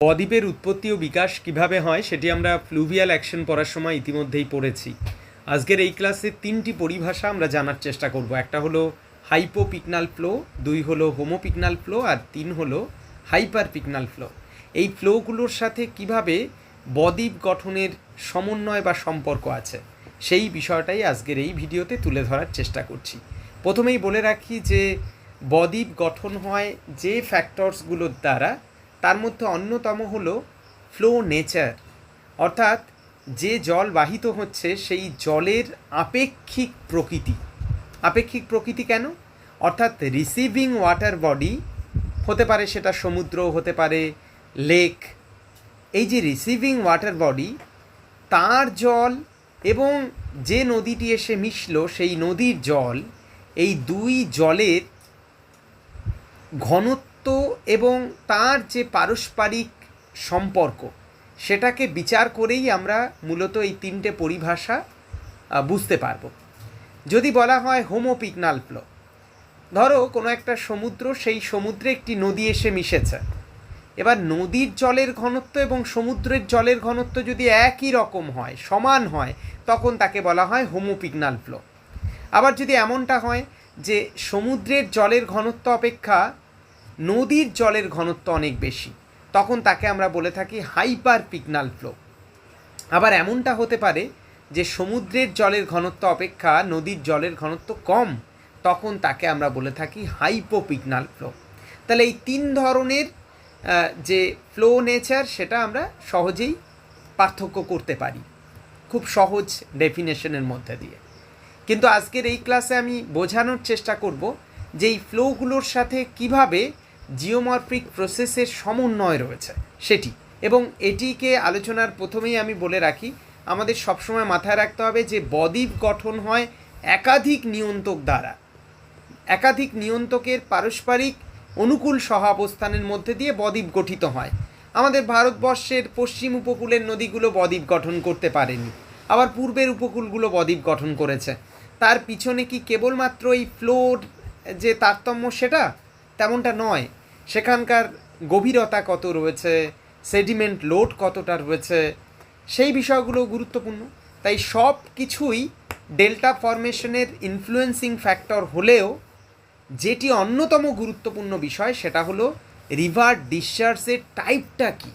বদ্বীপের উৎপত্তি ও বিকাশ কীভাবে হয় সেটি আমরা ফ্লুভিয়াল অ্যাকশন পড়ার সময় ইতিমধ্যেই পড়েছি। আজকের এই ক্লাসে তিনটি পরিভাষা আমরা জানার চেষ্টা করব। একটা হলো হাইপোপিকনাল ফ্লো, দুই হলো হোমোপিকনাল ফ্লো আর তিন হলো হাইপার পিকনাল ফ্লো। এই ফ্লোগুলোর সাথে কীভাবে বদ্বীপ গঠনের সমন্বয় বা সম্পর্ক আছে সেই বিষয়টাই আজকের এই ভিডিওতে তুলে ধরার চেষ্টা করছি। প্রথমেই বলে রাখি যে বদ্বীপ গঠন হয় যে ফ্যাক্টরসগুলোর দ্বারা তার মধ্যে অন্যতম হলো ফ্লো নেচার। অর্থাৎ যে জল বাহিত হচ্ছে সেই জলের আপেক্ষিক প্রকৃতি। আপেক্ষিক প্রকৃতি কেন? অর্থাৎ রিসিভিং ওয়াটার বডি হতে পারে সেটা সমুদ্র, হতে পারে লেক এই যে রিসিভিং ওয়াটার বডি তার জল এবং যে নদীটি এসে মিশলো সেই নদীর জল, এই দুই জলের ঘনত্ব এবং তার যে পারস্পরিক সম্পর্ক, সেটাকে বিচার করেই আমরা মূলত এই তিনটে পরিভাষা বুঝতে পারব। যদি বলা হয় হোমোপিকনাল ফ্লো, ধরো কোনো একটা সমুদ্র, সেই সমুদ্রে একটি নদী এসে মিশেছে। এবার নদীর জলের ঘনত্ব এবং সমুদ্রের জলের ঘনত্ব যদি একই রকম হয়, সমান হয়, তখন তাকে বলা হয় হোমোপিকনাল ফ্লো। আবার যদি এমনটা হয় যে সমুদ্রের জলের ঘনত্ব অপেক্ষা নদীর জলের ঘনত্ব অনেক বেশি। তখন তাকে আমরা বলে থাকি হাইপার পিকনাল ফ্লো। আবার এমনটা হতে পারে যে সমুদ্রের জলের ঘনত্ব অপেক্ষা নদীর জলের ঘনত্ব কম, তখন তাকে আমরা বলে থাকি হাইপোপিকনাল ফ্লো। তাহলে এই তিন ধরনের যে ফ্লো নেচার, সেটা আমরা সহজেই পার্থক্য করতে পারি, খুব সহজ ডেফিনেশনের মধ্যে দিয়ে। কিন্তু আজকের এই ক্লাসে আমি বোঝানোর চেষ্টা করব যে এই ফ্লোগুলোর সাথে কীভাবে জিওমরফিক প্রসেসের সমন্বয় রয়েছে, সেটি। এবং এটিকে আলোচনার প্রথমেই আমি বলে রাখি, আমাদের সবসময় মাথায় রাখতে হবে যে বদ্বীপ গঠন হয় একাধিক নিয়ন্ত্রক দ্বারা। একাধিক নিয়ন্ত্রকের পারস্পরিক অনুকূল সহাবস্থানের মধ্যে দিয়ে বদ্বীপ গঠিত হয়। আমাদের ভারতবর্ষের পশ্চিম উপকূলের নদীগুলো বদ্বীপ গঠন করতে পারেনি। আবার পূর্বের উপকূলগুলো বদ্বীপ গঠন করেছে। তার পিছনে কি কেবলমাত্র এই ফ্লোর যে তারতম্য সেটা? তেমনটা নয়। সেখানকার গভীরতা কত রয়েছে সেডিমেন্ট লোড কতটা রয়েছে, সেই বিষয়গুলো গুরুত্বপূর্ণ। তাই সব কিছুই ডেল্টা ফরমেশনের ইনফ্লুয়েন্সিং ফ্যাক্টর হলেও যেটি অন্যতম গুরুত্বপূর্ণ বিষয় সেটা হলো রিভার ডিসচার্জের টাইপটা কী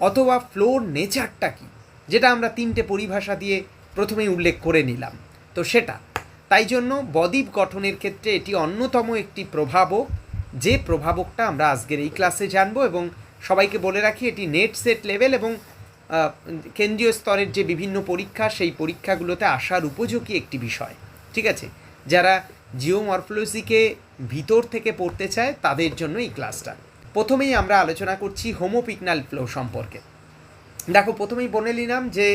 অথবা ফ্লোর নেচারটা কী, যেটা আমরা তিনটে পরিভাষা দিয়ে প্রথমেই উল্লেখ করে নিলাম। তো সেটা তাই জন্য বদ্বীপ গঠনের ক্ষেত্রে এটি অন্যতম একটি প্রভাবক। যে প্রভাবকটা আমরা আজকের এই ক্লাসে জানব এবং সবাইকে বলে রাখি, এটি নেট সেট লেভেল এবং কেন্দ্রীয় স্তরের যে বিভিন্ন পরীক্ষা, সেই পরীক্ষাগুলোতে আসার উপযোগী একটি বিষয়। ঠিক আছে? যারা জিওমরফোলজিকে ভিতর থেকে পড়তে চায়, তাদের জন্য এই ক্লাসটা। প্রথমেই আমরা আলোচনা করছি হোমোপিকনাল ফ্লো সম্পর্কে। দেখো, প্রথমেই বলে নিলাম যে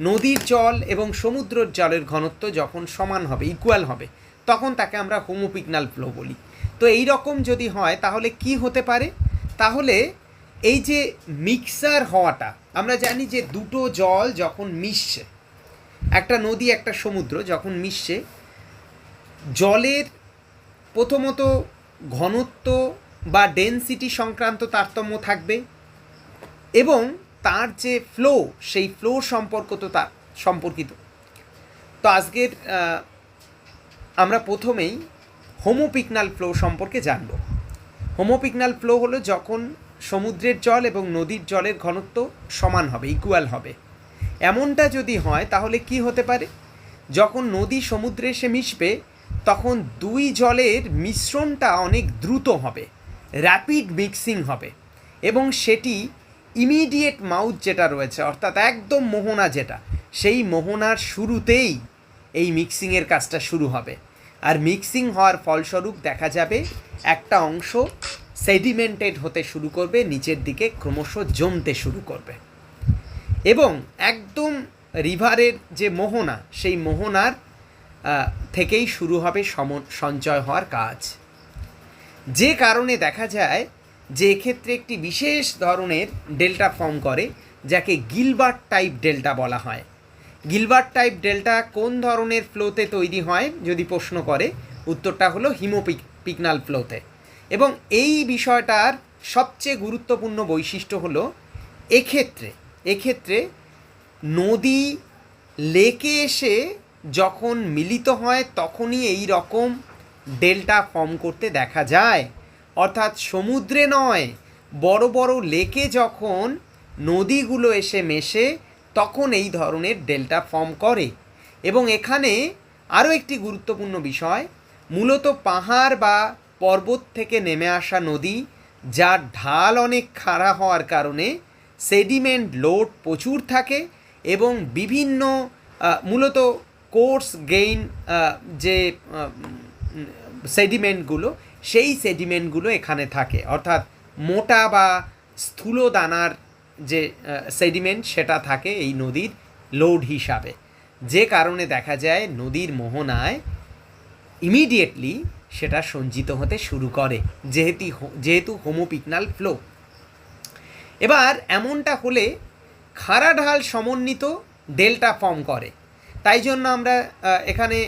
নদীর জল এবং সমুদ্রের জলের ঘনত্ব যখন সমান হবে ইকুয়াল হবে, তখন তাকে আমরা হোমোপিকনাল ফ্লো বলি। তো এই রকম যদি হয়, তাহলে কি হতে পারে? তাহলে এই যে মিক্সার হওয়াটা, আমরা জানি যে দুটো জল যখন মিশছে, একটা নদী, একটা সমুদ্র যখন মিশছে, জলের প্রথমত ঘনত্ব বা ডেনসিটি সংক্রান্ত তারতম্য থাকবে এবং তার যে ফ্লো সেই ফ্লো সম্পর্ক তো তার, সম্পর্কিত। তো আজকের আমরা প্রথমেই হোমোপিকনাল ফ্লো সম্পর্কে জানব। হোমোপিকনাল ফ্লো হলো যখন সমুদ্রের জল এবং নদীর জলের ঘনত্ব সমান হবে ইকুয়াল হবে। এমনটা যদি হয়, তাহলে কি হতে পারে? যখন নদী সমুদ্রে এসে মিশবে, তখন দুই জলের মিশ্রণটা অনেক দ্রুত হবে র্যাপিড মিক্সিং হবে এবং সেটি ইমিডিয়েট মাউথ যেটা রয়েছে, অর্থাৎ একদম মোহনা যেটা, সেই মোহনার শুরুতেই এই মিক্সিংয়ের কাজটা শুরু হবে। আর মিক্সিং হওয়ার ফলস্বরূপ দেখা যাবে একটা অংশ সেডিমেন্টেড হতে শুরু করবে, নিচের দিকে ক্রমশ জমতে শুরু করবে। এবং একদম রিভারের যে মোহনা, সেই মোহনার থেকেই শুরু হবে সম সঞ্চয় হওয়ার কাজ। যে কারণে দেখা যায় যে এক্ষেত্রে একটি বিশেষ ধরনের ডেল্টা ফর্ম করে, যাকে গিলবার্ট টাইপ ডেল্টা বলা হয়। গিলবার্ট টাইপ ডেল্টা কোন ধরনের ফ্লোতে তৈরি হয়, যদি প্রশ্ন করে, উত্তরটা হলো হিমোপিক পিকনাল ফ্লোতে। এবং এই বিষয়টার সবচেয়ে গুরুত্বপূর্ণ বৈশিষ্ট্য হলো, এক্ষেত্রে এক্ষেত্রে নদী, লেকে এসে যখন মিলিত হয়, তখনই এই রকম ডেল্টা ফর্ম করতে দেখা যায়। অর্থাৎ সমুদ্রে নয়, বড় বড় লেকে যখন নদীগুলো এসে মেশে, তখন এই ধরনের ডেল্টা ফর্ম করে। এবং এখানে আরও একটি গুরুত্বপূর্ণ বিষয়, মূলত পাহাড় বা পর্বত থেকে নেমে আসা নদী, যার ঢাল অনেক খাড়া হওয়ার কারণে সেডিমেন্ট লোড প্রচুর থাকে এবং বিভিন্ন মূলত কোর্স গেইন যে সেডিমেন্টগুলো সেই সেডিমেন্টগুলো এখানে থাকে। অর্থাৎ মোটা বা স্থূল দানার যে সেডিমেন্ট সেটা থাকে এই নদীর লোড হিসাবে। যে কারণে দেখা যায় নদীর মোহনায় ইমিডিয়েটলি সেটা সঞ্চিত হতে শুরু করে, যেহেতু যেহেতু হোমোপিকনাল ফ্লো এবার এমনটা হলে খাড়া ঢাল সমন্বিত ডেল্টা ফর্ম করে। তাই জন্য আমরা এখানে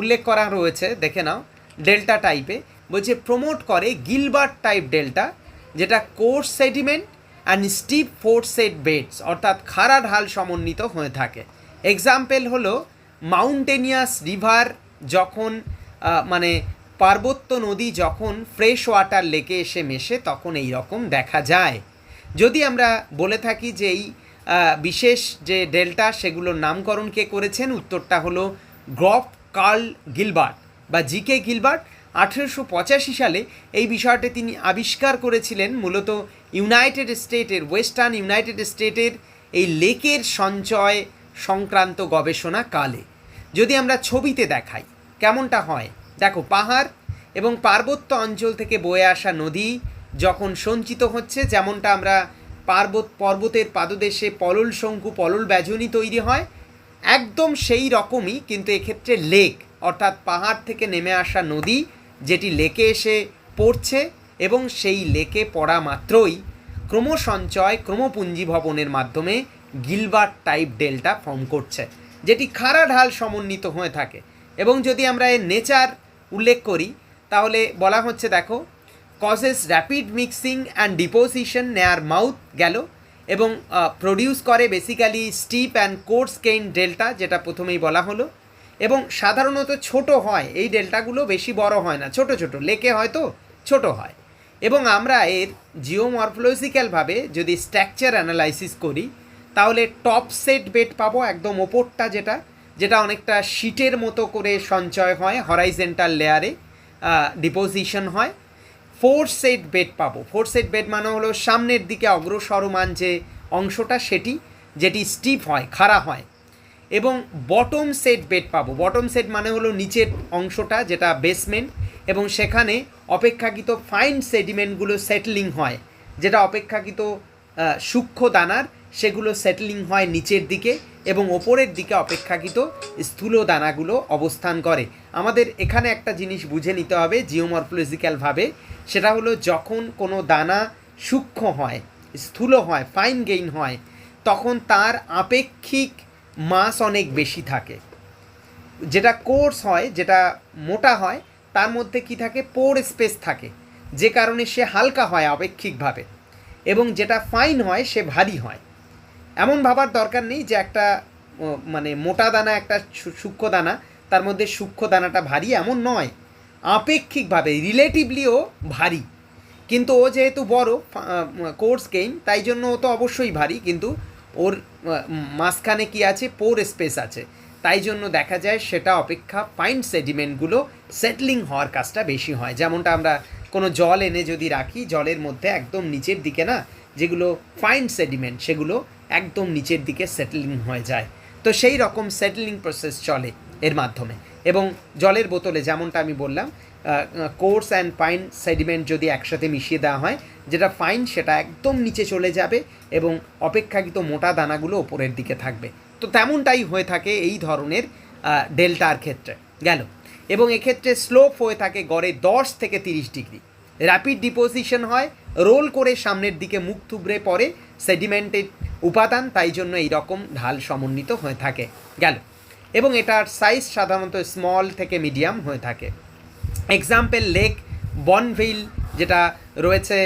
উল্লেখ করা রয়েছে, দেখে নাও ডেল্টা টাইপে বলছে প্রমোট করে গিলবার্ট টাইপ ডেল্টা, যেটা coarse sediment and steep foreset beds, অর্থাৎ খাড়া ঢাল সমন্বিত হয়ে থাকে। এক্সাম্পল হলো, মাউন্টেনিয়াস রিভার যখন মানে পার্বত্য নদী যখন ফ্রেশ ওয়াটার লেকে এসে মেশে, তখন এই রকম দেখা যায়। যদি আমরা বলে থাকি যে এই বিশেষ যে ডেল্টা, সেগুলোর নামকরণ কে করেছেন, উত্তরটা হলো গ্রফ কার্ল গিলবার্ট বা জি কে গিলবার্ট। আঠেরোশো পঁচাশি সালে এই বিষয়টি তিনি আবিষ্কার করেছিলেন মূলত ইউনাইটেড স্টেটের, ওয়েস্টার্ন ইউনাইটেড স্টেটের এই লেকের সঞ্চয় সংক্রান্ত গবেষণা কালে যদি আমরা ছবিতে দেখাই, কেমনটা হয়? দেখো, পাহাড় এবং পার্বত্য অঞ্চল থেকে বয়ে আসা নদী যখন সঞ্চিত হচ্ছে, যেমনটা আমরা পার্বত, পর্বতের পাদদেশে পলল শঙ্কু, পলল ব্যজনী তৈরি হয়, একদম সেই রকমই কিন্তু এক্ষেত্রে লেক, অর্থাৎ পাহাড় থেকে নেমে আসা নদী যেটি লেকে এসে পড়ছে এবং সেই লেকে পড়া মাত্রই ক্রমসঞ্চয় ক্রমপুঞ্জীভবনের মাধ্যমে গিলবার টাইপ ডেল্টা ফর্ম করছে, যেটি খাড়া ঢাল সমন্বিত হয়ে থাকে। এবং যদি আমরা এর নেচার উল্লেখ করি, তাহলে বলা হচ্ছে, দেখো causes rapid mixing and deposition near mouth গেল এবং প্রডিউস করে basically steep and coarse grained delta যেটা প্রথমেই বলা হলো। এবং সাধারণত ছোট হয়, এই ডেল্টাগুলো বেশি বড় হয় না, ছোট ছোট, লেকে হয়তো ছোট হয়। এবং আমরা এর জিওমরফোলজিক্যালভাবে যদি স্ট্রাকচার অ্যানালাইসিস করি, তাহলে টপ সেট বেড পাবো একদম ওপরটা যেটা যেটা অনেকটা শিটের মতো করে সঞ্চয় হয় হরাইজেন্টাল লেয়ারে ডিপোজিশন হয়। ফোর সেট বেড পাবো। ফোর সেট বেড মানে হলো সামনের দিকে অগ্রসরমান যে অংশটা, সেটি, যেটি স্টিপ হয়, খাড়া হয়। এবং বটম সেট বেড পাবো। বটম সেট মানে হলো নিচের অংশটা, যেটা বেসমেন্ট এবং সেখানে অপেক্ষাকৃত ফাইন সেডিমেন্টগুলো সেটলিং হয়, যেটা অপেক্ষাকৃত সূক্ষ্ম দানার, সেগুলো সেটলিং হয় নিচের দিকে এবং ওপরের দিকে অপেক্ষাকৃত স্থূল দানাগুলো অবস্থান করে। আমাদের এখানে একটা জিনিস বুঝে নিতে হবে জিওমরফোলজিক্যালভাবে সেটা হলো যখন কোনো দানা সূক্ষ্ম হয়, স্থূল হয় ফাইন গেইন হয়, তখন তার আপেক্ষিক মাস অনেক বেশি থাকে। যেটা কোর্স হয়, যেটা মোটা হয়, তার মধ্যে কি থাকে? পোর স্পেস থাকে। যে কারণে সে হালকা হয় আপেক্ষিকভাবে। এবং যেটা ফাইন হয়, সে ভারী হয়। এমন ভাবার দরকার নেই যে একটা মানে মোটা দানা, একটা সূক্ষ্ম দানা, তার মধ্যে সূক্ষ্ম দানাটা ভারী এমন নয়। আপেক্ষিকভাবে রিলেটিভলিও ভারী। কিন্তু ও যেহেতু বড় কোর্স গেইম তাই জন্য ও তো অবশ্যই ভারী। কিন্তু ওর মাঝখানে কি আছে? পোর স্পেস আছে। তাই জন্য দেখা যায় সেটা অপেক্ষা ফাইন সেডিমেন্টগুলো সেটলিং হওয়ার কাজটা বেশি হয়। যেমনটা আমরা কোনো জল এনে যদি রাখি, জলের মধ্যে একদম নিচের দিকে না, যেগুলো ফাইন সেডিমেন্ট, সেগুলো একদম নিচের দিকে সেটলিং হয়ে যায়। তো সেই রকম সেটলিং প্রসেস চলে এর মাধ্যমে। এবং জলের বোতলে যেমনটা আমি বললাম কোর্স অ্যান্ড ফাইন সেডিমেন্ট যদি একসাথে মিশিয়ে দেওয়া হয়, যেটা ফাইন সেটা একদম নিচে চলে যাবে এবং অপেক্ষাকৃত মোটা দানাগুলো ওপরের দিকে থাকবে। তো তেমনটাই হয়ে থাকে এই ধরনের ডেল্টার ক্ষেত্রে। গেল। এবং এক্ষেত্রে স্লোপ হয়ে থাকে গড়ে দশ থেকে তিরিশ ডিগ্রি। র্যাপিড ডিপোজিশন হয় রোল করে সামনের দিকে মুখ থুবড়ে পড়ে সেডিমেন্টের উপাদান, তাই জন্য এই রকম ঢাল সমন্বিত হয়ে থাকে। গেল। এবং এটার সাইজ সাধারণত স্মল থেকে মিডিয়াম হয়ে থাকে। এক্সাম্পল লেক বনভিল যেটা রয়েছে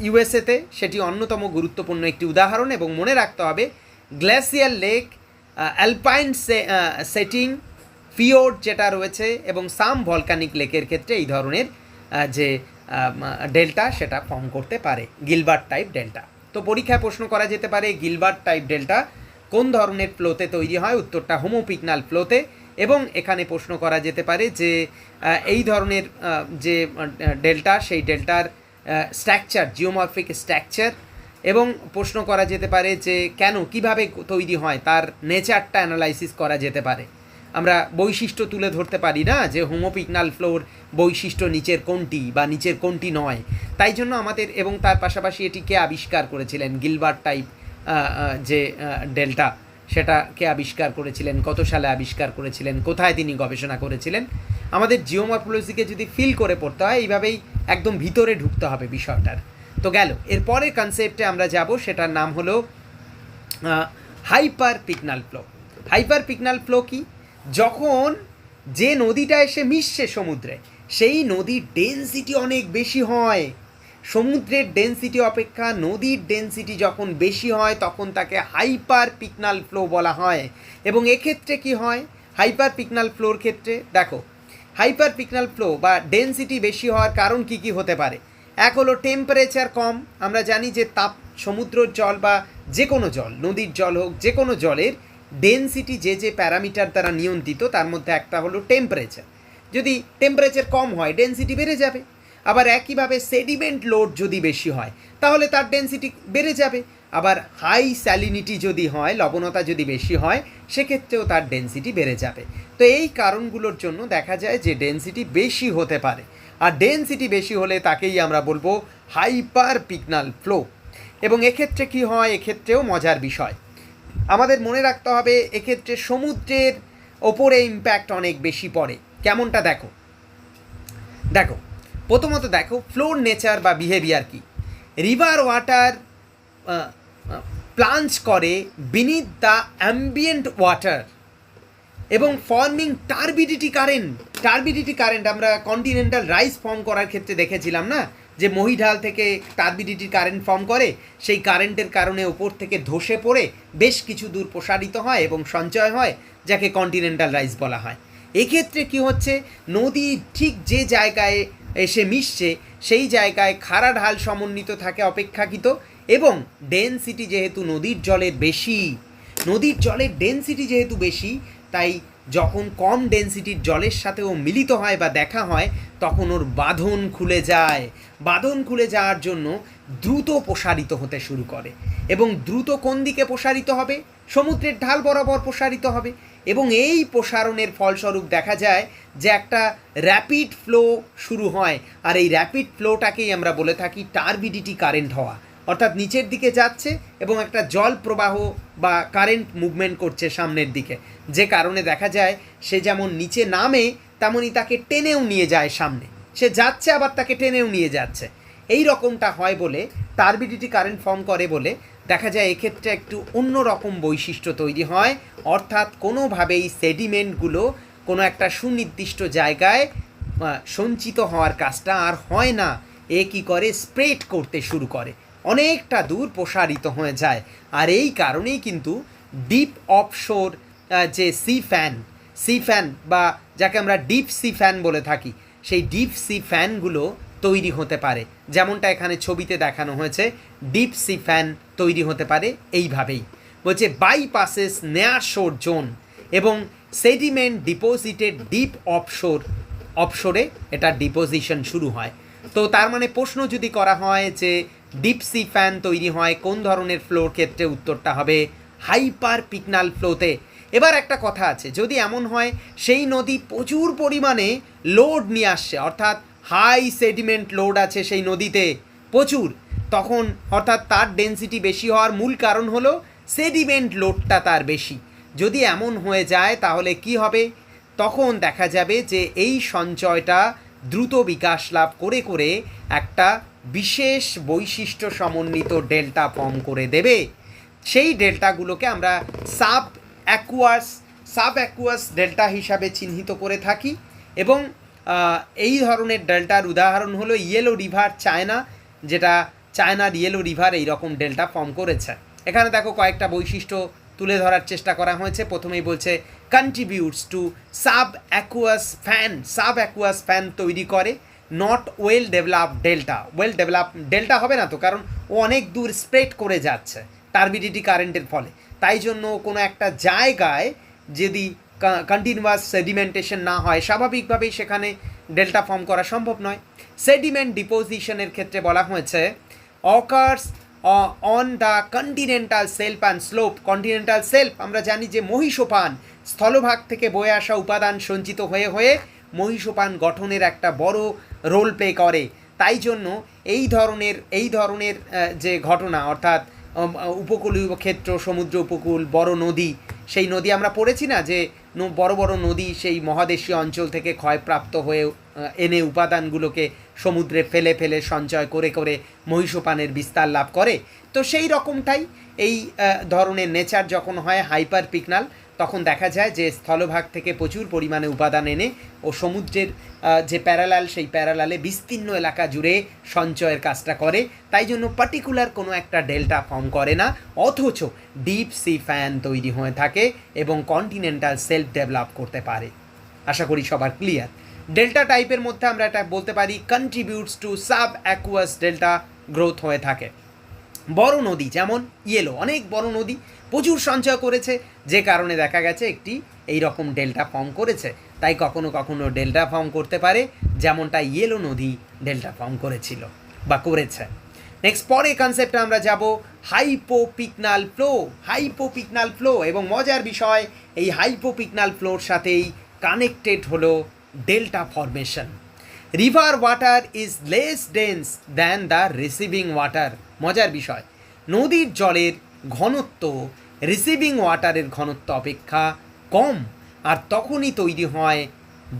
ইউএসএতে সেটি অন্যতম গুরুত্বপূর্ণ একটি উদাহরণ এবং মনে রাখতে হবে glacier lake alpine setting fjord যেটা রয়েছে এবং সাম ভলকানিক লেকের ক্ষেত্রে এই ধরনের যে ডেল্টা সেটা ফর্ম করতে পারে গিলবার্ট টাইপ ডেল্টা তো পরীক্ষায় প্রশ্ন করা যেতে পারে গিলবার্ট টাইপ ডেল্টা কোন ধরনের ফ্লোতে তৈরি হয়? উত্তরটা হোমোপিকনাল ফ্লোতে এবং এখানে প্রশ্ন করা যেতে পারে যে এই ধরনের যে ডেল্টা, সেই ডেল্টার স্ট্রাকচার জিওমরফিক স্ট্রাকচার এবং প্রশ্ন করা যেতে পারে যে কেন, কীভাবে তৈরি হয়, তার নেচারটা অ্যানালাইসিস করা যেতে পারে। আমরা বৈশিষ্ট্য তুলে ধরতে পারি না যে হোমোপিকনাল ফ্লোর বৈশিষ্ট্য নিচের কোনটি বা নিচের কোনটি নয়। তাই জন্য আমাদের এবং তার পাশাপাশি এটিকে আবিষ্কার করেছিলেন গিলবার্ট টাইপ যে ডেল্টা। সেটা কে আবিষ্কার করেছিলেন, কত সালে আবিষ্কার করেছিলেন, কোথায় তিনি গবেষণা করেছিলেন। আমাদের জিওমরফোলজিকে যদি ফিল করে পড়তে হয়, এইভাবেই একদম ভিতরে ঢুকতে হবে বিষয়টার। তো গেল এরপরের কনসেপ্টে আমরা যাব, সেটার নাম হলো hyperpycnal flow hyperpycnal flow কি? যখন যে নদীটা এসে মিশছে সমুদ্রে, সেই নদীর ডেনসিটি অনেক বেশি হয়। সমুদ্রের ডেনসিটি অপেক্ষা, নদীর ডেনসিটি যখন বেশি হয়, তখন তাকে হাইপার পিকনাল ফ্লো বলা হয়। এবং এক্ষেত্রে কি হয়? হাইপার পিকনাল ফ্লোর ক্ষেত্রে, দেখো হাইপার পিকনাল ফ্লো বা ডেনসিটি বেশি হওয়ার কারণ কি কি হতে পারে? এক হলো টেম্পারেচার কম। আমরা জানি যে তাপ, সমুদ্রের জল বা যে কোনো জল, নদীর জল হোক, যে কোনো জলের ডেনসিটি যে যে প্যারামিটার দ্বারা নিয়ন্ত্রিত, তার মধ্যে একটা হলো টেম্পারেচার যদি টেম্পারেচার কম হয় ডেনসিটি বেড়ে যাবে। আবার একইভাবে সেডিমেন্ট লোড যদি বেশি হয়, তাহলে তার ডেনসিটি বেড়ে যাবে। আবার হাই স্যালিনিটি যদি হয়, লবণতা যদি বেশি হয়, সেক্ষেত্রেও তার ডেনসিটি বেড়ে যাবে। তো এই কারণগুলোর জন্য দেখা যায় যে ডেনসিটি বেশি হতে পারে। আর ডেনসিটি বেশি হলে তাকেই আমরা বলব হাইপার পিকনাল ফ্লো এবং এক্ষেত্রে কি হয়? এক্ষেত্রেও মজার বিষয়। আমাদের মনে রাখতে হবে, এক্ষেত্রে সমুদ্রের ওপরে ইম্প্যাক্ট অনেক বেশি পড়ে। কেমনটা দেখো? দেখো প্রথমত দেখো ফ্লোর নেচার বা বিহেভিয়ার কি? রিভার ওয়াটার প্লাঞ্চ করে বিনিথ দ্য অ্যাম্বিয়েন্ট ওয়াটার এবং forming turbidity current turbidity current আমরা কন্টিনেন্টাল রাইস ফর্ম করার ক্ষেত্রে দেখেছিলাম না? যে মহিঢাল থেকে টার্বিডিটি কারেন্ট ফর্ম করে, সেই কারেন্টের কারণে ওপর থেকে ধসে পড়ে বেশ কিছু দূর প্রসারিত হয় এবং সঞ্চয় হয়, যাকে কন্টিনেন্টাল রাইস বলা হয়। এক্ষেত্রে কি হচ্ছে? নদী ঠিক যে জায়গায় এসে মিশছে। সেই জায়গায় খাড়া ঢাল সমন্বিত থাকে অপেক্ষাকৃত এবং ডেনসিটি যেহেতু নদীর জলের বেশি। নদীর জলের ডেনসিটি যেহেতু বেশি, তাই যখন কম ডেনসিটির জলের সাথে ও মিলিত হয় বা দেখা হয়, তখন ওর বাঁধন খুলে যায়। বাঁধন খুলে যাওয়ার জন্য দ্রুত প্রসারিত হতে শুরু করে। এবং দ্রুত কোন দিকে প্রসারিত হবে? সমুদ্রের ঢাল বরাবর প্রসারিত হবে। এবং এই প্রসারণের ফলস্বরূপ দেখা যায় যে একটা র্যাপিড ফ্লো শুরু হয়। আর এই র্যাপিড ফ্লোটাকেই আমরা বলে থাকি টার্বিডিটি কারেন্ট হওয়া। অর্থাৎ নিচের দিকে যাচ্ছে এবং একটা জল প্রবাহ বা কারেন্ট মুভমেন্ট করছে সামনের দিকে। যে কারণে দেখা যায় সে যেমন নিচে নামে, তেমনই তাকে টেনেও নিয়ে যায় সামনে। সে যাচ্ছে আবার তাকে টেনেও নিয়ে যাচ্ছে। এই রকমটা হয় বলে টার্বিডিটি কারেন্ট ফর্ম করে বলে দেখা যায় এক্ষেত্রে একটু অন্য রকম বৈশিষ্ট্য তৈরি হয়। অর্থাৎ কোনোভাবেই সেডিমেন্টগুলো কোনো একটা সুনির্দিষ্ট জায়গায় সঞ্চিত হওয়ার কাজটা আর হয় না। এ কী করে? স্প্রেড করতে শুরু করে। অনেকটা দূর প্রসারিত হয়ে যায়। আর এই কারণেই কিন্তু ডিপ অফশোর যে সি ফ্যান সি ফ্যান বা যাকে আমরা ডিপ সি ফ্যান বলে থাকি, সেই ডিপ সি ফ্যানগুলো তৈরি হতে পারে। যেমনটা এখানে ছবিতে দেখানো হয়েছে ডিপ সি ফ্যান তৈরি হতে পারে এইভাবেই। বলছে বাইপাসেস নেয়ার শোর জোন এবং সেডিমেন্ট ডিপোজিটেড ডিপ অফশোর অফশোরে এটা ডিপোজিশন শুরু হয়। তো তার মানে প্রশ্ন যদি করা হয় যে ডিপ সি ফ্যান তৈরি হয় কোন ধরনের ফ্লোর ক্ষেত্রে উত্তরটা হবে হাইপার পিকনাল ফ্লোতে এবার একটা কথা আছে, যদি এমন হয়, সেই নদী প্রচুর পরিমাণে লোড নিয়ে আসছে, অর্থাৎ হাই সেডিমেন্ট লোড আছে সেই নদীতে। প্রচুর। তখন অর্থাৎ তার ডেনসিটি বেশি হওয়ার মূল কারণ হলো সেডিমেন্ট লোডটা তার বেশি। যদি এমন হয়ে যায় তাহলে কি হবে? তখন দেখা যাবে যে এই সঞ্চয়টা দ্রুত বিকাশ লাভ করে করে একটা বিশেষ বৈশিষ্ট্য সমন্বিত ডেল্টা ফর্ম করে দেবে। সেই ডেল্টাগুলোকে আমরা subaqueous subaqueous delta হিসাবে চিহ্নিত করে থাকি এবং এই ধরনের ডেল্টার উদাহরণ হলো ইয়েলো রিভার চায়না যেটা চায়নার ইয়েলো রিভার এই রকম ডেল্টা ফর্ম করেছে। এখানে দেখো কয়েকটা বৈশিষ্ট্য তুলে ধরার চেষ্টা করা হয়েছে। প্রথমেই বলছে contributes to subaqueous fan subaqueous fan তৈরি করে not well develop delta well develop delta হবে না তো, কারণ ও অনেক দূর স্প্রেড করে যাচ্ছে টার্বিডিটি কারেন্টের ফলে। তাই জন্য কোনো একটা জায়গায় যদি কন্টিনিউয়াস সেডিমেন্টেশন না হয়, স্বাভাবিকভাবেই সেখানে ডেল্টা ফর্ম করা সম্ভব নয়। সেডিমেন্ট ডিপোজিশনের ক্ষেত্রে বলা হয়েছে occurs on the continental shelf and slope continental shelf আমরা জানি যে মহিষোপান, স্থলভাগ থেকে বয়ে আসা উপাদান সঞ্চিত হয়ে হয়ে মহিষোপান গঠনের একটা বড় রোল প্লে করে। তাই জন্য এই ধরনের এই ধরনের যে ঘটনা, অর্থাৎ উপকূলীয় ক্ষেত্র, সমুদ্র উপকূল, বড় নদী, সেই নদী আমরা পড়েছি না যে বড় বড় নদী সেই মহাদেশীয় অঞ্চল থেকে ক্ষয়প্রাপ্ত হয়ে এনে উপাদানগুলোকে সমুদ্রে ফেলে ফেলে সঞ্চয় করে করে মহিষপানের বিস্তার লাভ করে। তো সেই রকমটাই এই ধরনের নেচার যখন হয় হাইপার পিকনাল তখন দেখা যায় যে স্থলভাগ থেকে প্রচুর পরিমাণে উপাদান এনে ও সমুদ্রের যে প্যারালাল, সেই প্যারালালে বিস্তীর্ণ এলাকা জুড়ে সঞ্চয়ের কাজটা করে। তাই জন্য পার্টিকুলার কোনো একটা ডেল্টা ফর্ম করে না। অথচ ডিপ সি ফ্যান তৈরি হয়ে থাকে এবং কন্টিনেন্টাল সেলফ ডেভেলপ করতে পারে। আশা করি সবার ক্লিয়ার ডেল্টা টাইপের মধ্যে আমরা এটা বলতে পারি contributes to subaqueous delta growth হয়ে থাকে। বড় নদী যেমন ইয়েলো অনেক বড় নদী। প্রচুর সঞ্চয় করেছে। যে কারণে দেখা গেছে একটি এই রকম ডেল্টা ফর্ম করেছে। তাই কখনো কখনো ডেল্টা ফর্ম করতে পারে, যেমনটা ইয়েলো নদী ডেল্টা ফর্ম করেছিল বা করেছে। নেক্সট পরে কনসেপ্টে আমরা যাব হাইপোপিকনাল ফ্লো হাইপোপিকনাল ফ্লো এবং মজার বিষয়, এই হাইপোপিকনাল ফ্লোর সাথেই কানেক্টেড হলো delta formation river water is less dense than the receiving water মজার বিষয়, নদীর জলের ঘনত্ব রিসিভিং ওয়াটারের ঘনত্ব অপেক্ষা কম, আর তখনই তৈরি হয়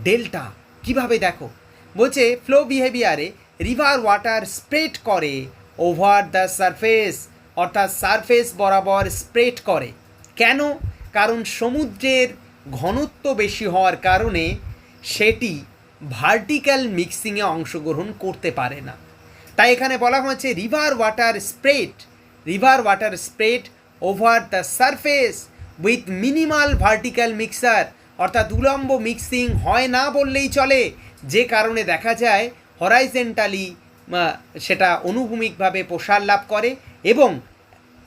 ডেল্টা কীভাবে দেখো? বলছে ফ্লো বিহেভিয়ারে রিভার ওয়াটার স্প্রেড করে ওভার দ্য সারফেস অর্থাৎ সারফেস বরাবর স্প্রেড করে। কেন? কারণ সমুদ্রের ঘনত্ব বেশি হওয়ার কারণে সেটি ভার্টিক্যাল মিক্সিংয়ে অংশগ্রহণ করতে পারে না। তাই এখানে বলা হয়েছে river water spread river water spread over the surface with minimal vertical mixer অর্থাৎ উলম্ব মিক্সিং হয় না বললেই চলে। যে কারণে দেখা যায় হরাইজেন্টালি সেটা অনুভূমিকভাবে প্রসার লাভ করে এবং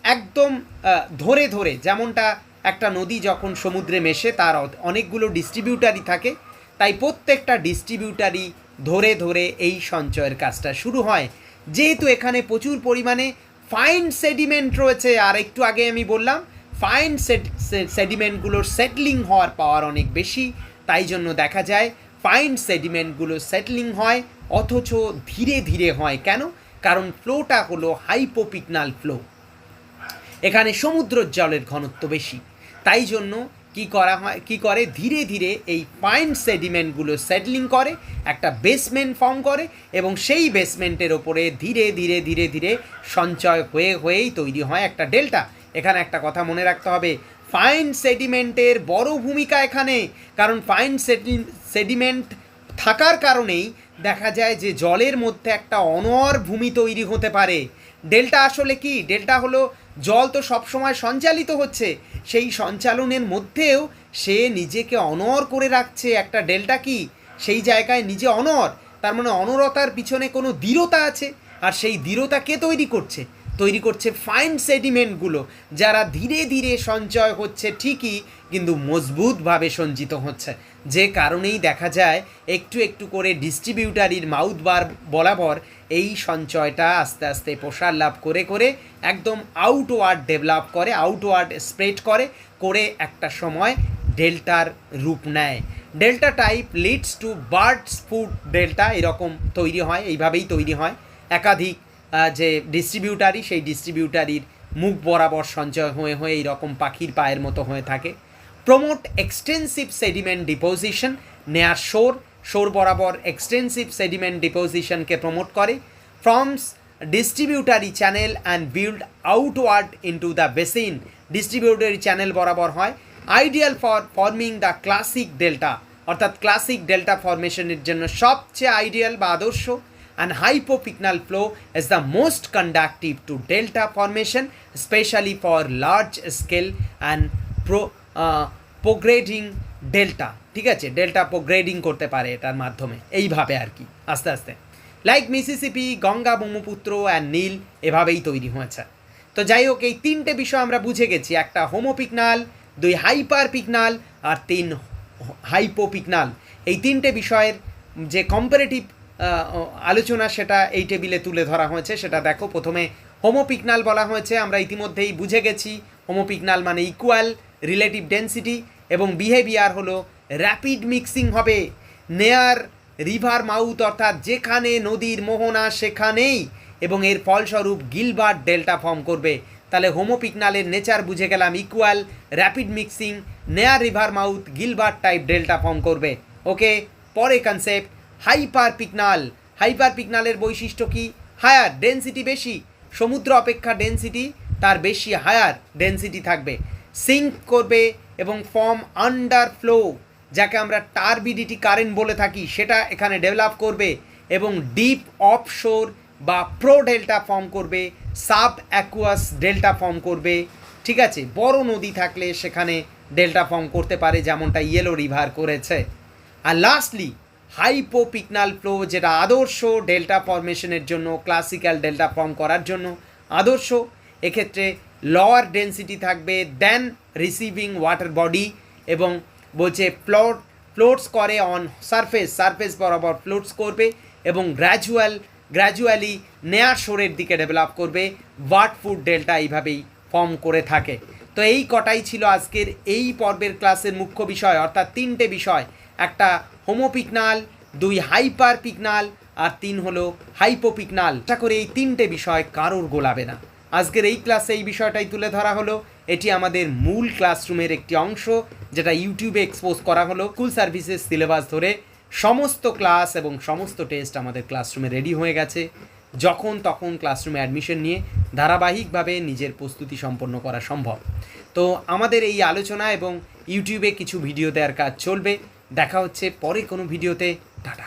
একদম ধরে ধরে যেমনটা একটা নদী যখন সমুদ্রে মেশে, তার অনেকগুলো ডিস্ট্রিবিউটারি থাকে। তাই প্রত্যেকটা ডিস্ট্রিবিউটারি ধরে ধরে এই সঞ্চয়ের কাজটা শুরু হয়। যেহেতু এখানে প্রচুর পরিমাণে ফাইন সেডিমেন্ট রয়েছে, আর একটু আগে আমি বললাম ফাইন সেডিমেন্টগুলোর সেটলিং হওয়ার পাওয়ার অনেক বেশি, তাই জন্য দেখা যায় ফাইন সেডিমেন্টগুলো সেটলিং হয়, অথচ ধীরে ধীরে হয়। কেন? কারণ ফ্লোটা হলো হাইপোপিকনাল ফ্লো এখানে সমুদ্রের জলের ঘনত্ব বেশি, তাই জন্য কি করা হয়, কি করে? ধীরে ধীরে এই ফাইন সেডিমেন্টগুলো সেটলিং করে, একটা বেসমেন্ট ফর্ম করে এবং সেই বেসমেন্টের ওপরে ধীরে ধীরে ধীরে ধীরে সঞ্চয় হয়ে হয়েই তৈরি হয় একটা ডেল্টা। এখানে একটা কথা মনে রাখতে হবে ফাইন সেডিমেন্টের বড় ভূমিকা এখানে। কারণ ফাইন সেডিমেন্ট থাকার কারণেই দেখা যায় যে জলের মধ্যে একটা অনর ভূমি তৈরি হতে পারে। ডেল্টা আসলে কি? ডেল্টা হলো জল তো সবসময় সঞ্চালিত হচ্ছে। সেই সঞ্চালনের মধ্যেও সে নিজেকে অনর করে রাখছে। একটা ডেল্টা কি? সেই জায়গায় নিজে অনর। তার মানে অনরতার পিছনে কোনো দৃঢ়তা আছে। আর সেই দৃঢ়তা কে তৈরি করছে? তৈরি করছে ফাইন সেডিমেন্টগুলো যারা ধীরে ধীরে সঞ্চয় হচ্ছে ঠিকই, কিন্তু মজবুতভাবে সঞ্চিত হচ্ছে। যে কারণেই দেখা যায়, একটু একটু করে ডিস্ট্রিবিউটারির মাউথ বার বরাবর এই সঞ্চয়টা আস্তে আস্তে প্রসার লাভ করে করে একদম আউটওয়ার্ড ডেভেলপ করে আউটওয়ার্ড স্প্রেড করে করে একটা সময় ডেল্টার রূপ নেয়। Delta type leads to bird's foot delta এরকম তৈরি হয়, এইভাবেই তৈরি হয়। একাধিক যে ডিস্ট্রিবিউটারি সেই ডিস্ট্রিবিউটারির মুখ বরাবর সঞ্চয় হয়ে হয়ে এইরকম পাখির পায়ের মতো হয়ে থাকে। প্রমোট এক্সটেন্সিভ সেডিমেন্ট ডিপোজিশন নেয়ার শোর শোর বরাবর এক্সটেন্সিভ সেডিমেন্ট ডিপোজিশনকে প্রমোট করে। Forms distributary channel and build outward into the basin distributary channel বরাবর হয়। Ideal for forming the classic delta অর্থাৎ ক্লাসিক ডেল্টা ফরমেশনের জন্য সবচেয়ে আইডিয়াল বা আদর্শ and hypopycnal flow is the most conductive to delta formation specially for large scale and pro prograding delta ঠিক আছে? ডেল্টা প্রোগ্রেডিং করতে পারে এটার মাধ্যমে। এইভাবে আর কি। আস্তে আস্তে। Like Mississippi Ganga Brahmaputra and Nile এভাবেই তৈরি হয়েছে। তো যাই হোক, এই তিনটে বিষয় আমরা বুঝে গেছি। একটা হোমোপিকনাল দুই হাইপার পিকনাল আর তিন হাইপোপিকনাল এই তিনটে বিষয়ের যে কম্পারেটিভ আলোচনা সেটা এই টেবিলে তুলে ধরা হয়েছে, সেটা দেখো। প্রথমে হোমোপিকনাল বলা হয়েছে, আমরা ইতিমধ্যেই বুঝে গেছি। হোমোপিকনাল মানে ইকুয়াল রিলেটিভ ডেন্সিটি এবং বিহেভিয়ার হলো র্যাপিড মিক্সিং হবে। নেয়ার রিভার মাউথ অর্থাৎ যেখানে নদীর মোহনা সেখানেই, এবং এর ফলস্বরূপ গিলবার্ট ডেল্টা ফর্ম করবে। তাহলে হোমোপিকনালের নেচার বুঝে গেলাম equal rapid mixing near river mouth Gilbert type delta form করবে। ওকে পরে কনসেপ্ট হাইপার পিকনাল হাইপার পিকনালের বৈশিষ্ট্য কি? হায়ার ডেন্সিটি বেশি, সমুদ্র অপেক্ষা ডেন্সিটি, তার বেশি হায়ার ডেন্সিটি থাকবে। সিঙ্ক করবে এবং ফর্ম আন্ডার ফ্লো, যাকে আমরা টার্বিডিটি কারেন্ট বলে থাকি, সেটা এখানে ডেভেলপ করবে এবং ডিপ অফশোর বা প্রো ডেল্টা ফর্ম করবে, সাব অ্যাকুয়াস ডেল্টা ফর্ম করবে। ঠিক আছে, বড় নদী থাকলে সেখানে ডেল্টা ফর্ম করতে পারে, যেমনটা ইয়েলো রিভার করেছে। আর লাস্টলি হাইপোপিকনাল ফ্লো যেটা আদর্শ ডেল্টা ফর্মেশনের জন্য ক্লাসিক্যাল ডেল্টা ফর্ম করার জন্য আদর্শ। এক্ষেত্রে লোয়ার ডেন্সিটি থাকবে দেন রিসিভিং ওয়াটার বডি এবং বলছে ফ্লোট ফ্লোটস করে অন সারফেস সারফেস বরাবর ফ্লোটস করবে এবং গ্র্যাজুয়াল গ্র্যাজুয়ালি নেয়ার শোরের দিকে ডেভেলপ করবে ওয়াট ফুড ডেল্টা এইভাবেই ফর্ম করে থাকে। তো এই কটাই ছিল আজকের এই পর্বের ক্লাসের মুখ্য বিষয়, অর্থাৎ তিনটে বিষয়। একটা হোমোপিকনাল, দুই হাইপার পিকনাল আর তিন হলো হাইপোপিকনাল। আশা করে এই তিনটে বিষয় কারোর গোলাবে না। আজকের এই ক্লাসে এই বিষয়টাই তুলে ধরা হলো। এটি আমাদের মূল ক্লাসরুমের একটি অংশ, যেটা ইউটিউবে এক্সপোজ করা হলো স্কুল সার্ভিসেস সিলেবাস ধরে। সমস্ত ক্লাস এবং সমস্ত টেস্ট আমাদের ক্লাসরুমে রেডি হয়ে গেছে। যখন তখন ক্লাসরুমে অ্যাডমিশন নিয়ে ধারাবাহিকভাবে নিজের প্রস্তুতি সম্পন্ন করা সম্ভব। তো আমাদের এই আলোচনা এবং ইউটিউবে কিছু ভিডিও দেওয়ার কাজ চলবে। দেখা হচ্ছে পরে কোনো ভিডিওতে। টাটা।